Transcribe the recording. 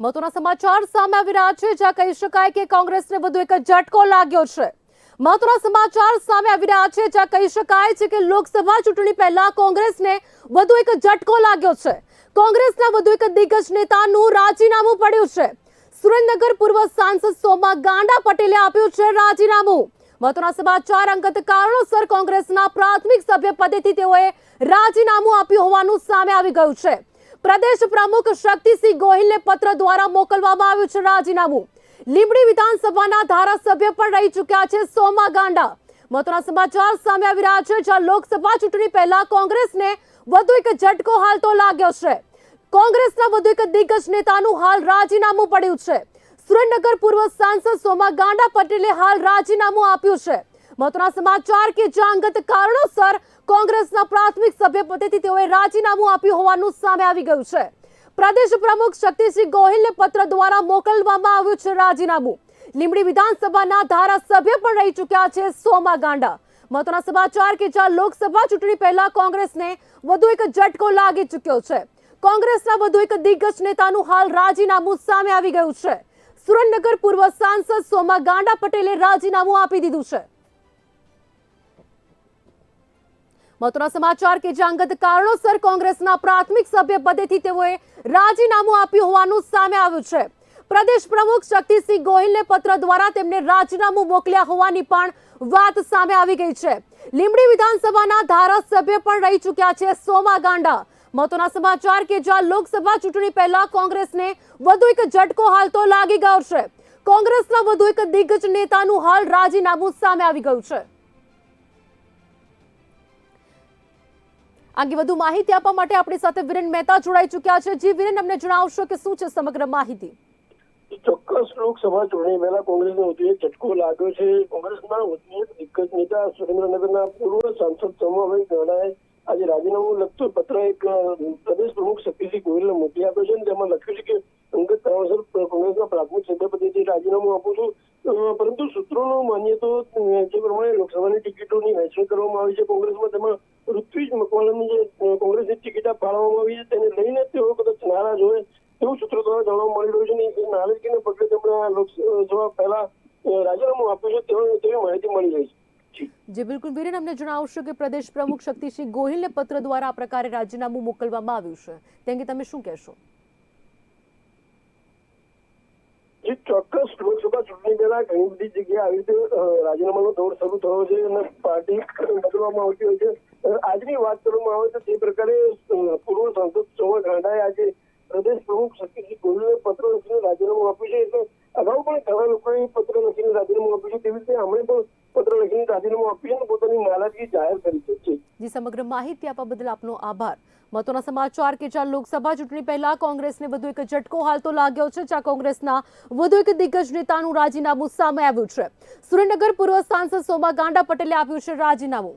મહત્વના સમાચાર સામે આવી રહ્યા છે, જ્યાં કહી શકાય કે કોંગ્રેસને વધુ એક ઝટકો લાગ્યો છે. મહત્વના સમાચાર સામે આવી રહ્યા છે, જ્યાં કહી શકાય છે કે લોકસભા ચૂંટણી પહેલા કોંગ્રેસને વધુ એક ઝટકો લાગ્યો છે. કોંગ્રેસના વધુ એક દિગ્ગજ નેતાનું રાજીનામું પડ્યું છે. સુરેન્દ્રનગર પૂર્વ સાંસદ સોમા ગાંડા પટેલે આપ્યું છે રાજીનામું. મહત્વના સમાચાર અંગત કારણોસર કોંગ્રેસના પ્રાથમિક સભ્ય પદેથી તેઓએ રાજીનામું આપ્યું હોવાનું સામે આવી ગયું છે. પ્રદેશ પ્રમુખ શક્તિસિંહ ગોહિલને પત્ર દ્વારા મોકલવામાં આવ્યું છે રાજીનામું. લીંબડી વિધાનસભાના ધારાસભ્ય પણ રહી ચૂક્યા છે સોમા ગાંડા મહત્વના સમાચાર સામે આવી રહ્યા છે, જ્યાં લોકસભા ચૂંટણી પહેલા કોંગ્રેસને વધુ એક ઝટકો હાલ તો લાગ્યો છે. કોંગ્રેસના વધુ એક દિગ્ગજ નેતાનું હાલ રાજીનામું પડ્યું છે. સુરેન્દ્રનગર પૂર્વ સાંસદ સોમા ગાંડા પટેલે હાલ રાજીનામું આપ્યું છે. મહત્વના સમાચાર કે જ્યાં અંગત કારણોસર કોંગ્રેસના પ્રાથમિક સભ્ય પદેથી તેઓએ રાજીનામું આપ્યું હોવાનું સામે આવી ગયું છે. પ્રદેશ પ્રમુખ શક્તિસિંહ ગોહિલને પત્ર દ્વારા મોકલવામાં આવ્યું છે રાજીનામું. લીંબડી વિધાનસભાના ધારાસભ્ય પણ રહી ચૂક્યા છે સોમા ગાંડા. મહત્વના સમાચાર કે જ્યાં લોકસભા ચૂંટણી પહેલા કોંગ્રેસને વધુ એક ઝટકો લાગી ચૂક્યો છે. કોંગ્રેસના વધુ એક દિગ્ગજ નેતાનું હાલ રાજીનામું સામે આવી ગયું છે. સુરેન્દ્રનગર પૂર્વ સાંસદ સોમા ગાંડા પટેલે રાજીનામું આપી દીધું છે. મહત્વના સમાચાર કે જે અંગત કારણોસર કોંગ્રેસના પ્રાથમિક સભ્ય પદેથી તેઓએ રાજીનામું આપ્યું હોવાનું સામે આવ્યું છે. પ્રદેશ પ્રમુખ શક્તિસિંહ ગોહિલને પત્ર દ્વારા તેમને રાજીનામું મોકલ્યા હોવાની પણ વાત સામે આવી ગઈ છે. લીંબડી વિધાનસભાના ધારાસભ્ય પણ રહી ચૂક્યા છે સોમા ગાંડા. મહત્વના સમાચાર કે જ્યાં લોકસભા ચૂંટણી પહેલા કોંગ્રેસને વધુ એક ઝટકો હાલ તો લાગી ગયો છે. કોંગ્રેસના વધુ એક દિગ્ગજ નેતાનું હાલ રાજીનામું સામે આવી ગયું છે. આગે વધુ માહિતી આપવા માટે આપણી સાથે વિરેન મહેતા જોડાઈ ચૂક્યા છે. જી, વિરેન, અમને જણાવશો કે શું છે સમગ્ર માહિતી? ચોક્કસ લોકસભા ચૂંટણી પહેલા કોંગ્રેસનો ઉદ્યોગ ચટકો લાગ્યો છે. કોંગ્રેસના વધુ દિગ્ગજ નેતા સુરેન્દ્રનગરના પૂર્વ સાંસદ સોમાભાઈ ગણાએ આજે રાજીનામું લખતો પત્ર એક પ્રદેશ પ્રમુખ શક્તિસિંહ ગોહિલને મોકલી આપ્યો છે તેમાં લખ્યું છે કે અંગત કારણસર કોંગ્રેસના પ્રાથમિક સભ્યપદેથી રાજીનામું આપું છું પરંતુ સૂત્રોનું માનીએ તો જે પ્રમાણે લોકસભાની ટિકિટોની વહેંચણી કરવામાં આવી છે, કોંગ્રેસમાં તેમાં ઋત્વિજ મકવાણાની જે કોંગ્રેસની ટિકિટ ફાળવવામાં આવી છે, તેને લઈને તેઓ કદાચ નારાજ હોય તેવું સૂત્રો દ્વારા જાણવા મળી રહ્યું છે એ નારાજગીને પગલે તેમણે લોકસભા પહેલા રાજીનામું આપ્યું છે તેવી માહિતી મળી રહી છે. જી. બિલકુલ. વિરેન, અમને જણાવશો કે પ્રદેશ પ્રમુખ શક્તિસિંહ ગોહિલને પત્ર દ્વારા આ પ્રકારે રાજીનામું મોકલવામાં આવ્યું છે. તે અંગે તમે શું કહેશો? જી ચોક્કસ લોકસભા ચૂંટણી પહેલા ઘણી બધી જગ્યાએ આવી રીતે રાજીનામાનો દોર શરૂ થયો છે અને પાર્ટી બદલવામાં આવતી હોય છે. આજની વાત કરવામાં આવે તો તે પ્રકારે પૂર્વ સાંસદ સોમા ગાંડાએ આજે પ્રદેશ પ્રમુખ શક્તિસિંહ ગોહિલને પત્ર લખીને રાજીનામું આપ્યું છે. એટલે અગાઉ પણ ઘણા લોકોએ પત્ર લખીને રાજીનામું આપ્યું છે તેવી રીતે આમણે પણ પત્ર લખીને રાજીનામું આપ્યું અને પોતાની નારાજગી જાહેર કરી છે. જી. સમગ્ર માહિતી આપવા બદલ આપનો આભાર. મહત્વના સમાચાર કે જ્યાં લોકસભા ચૂંટણી પહેલા કોંગ્રેસને વધુ એક ઝટકો હાલ તો લાગ્યો છે, જ્યાં કોંગ્રેસના વધુ એક દિગ્ગજ નેતાનું રાજીનામું સામે આવ્યું છે. સુરેન્દ્રનગર પૂર્વ સાંસદ સોમા ગાંડા પટેલે આપ્યું છે રાજીનામું.